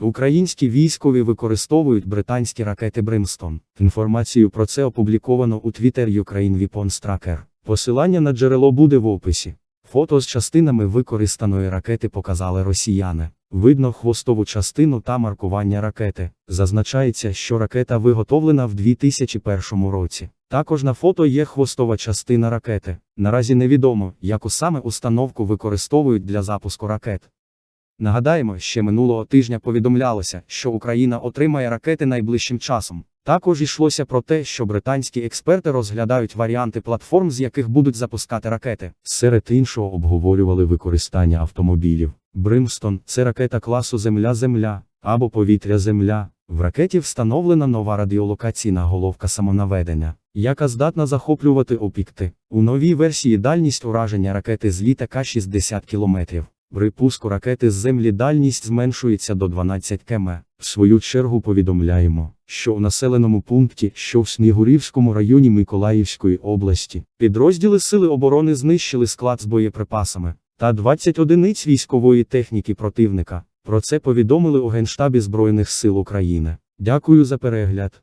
Українські військові використовують британські ракети Бримстон. Інформацію про це опубліковано у Twitter Ukraine Weapons Tracker. Посилання на джерело буде в описі. Фото з частинами використаної ракети показали росіяни. Видно хвостову частину та маркування ракети. Зазначається, що ракета виготовлена в 2001 році. Також на фото є хвостова частина ракети. Наразі невідомо, яку саме установку використовують для запуску ракет. Нагадаємо, ще минулого тижня повідомлялося, що Україна отримає ракети найближчим часом. Також йшлося про те, що британські експерти розглядають варіанти платформ, з яких будуть запускати ракети. Серед іншого обговорювали використання автомобілів. Бримстон це ракета класу Земля-Земля або Повітря-Земля. В ракеті встановлена нова радіолокаційна головка самонаведення, яка здатна захоплювати об'єкти. У новій версії дальність ураження ракети з літака 60 км. При пуску ракети з землі дальність зменшується до 12 км. В свою чергу повідомляємо, що у населеному пункті, що в Снігурівському районі Миколаївської області, підрозділи Сили оборони знищили склад з боєприпасами та 20 одиниць військової техніки противника. Про це повідомили у Генштабі Збройних сил України. Дякую за перегляд.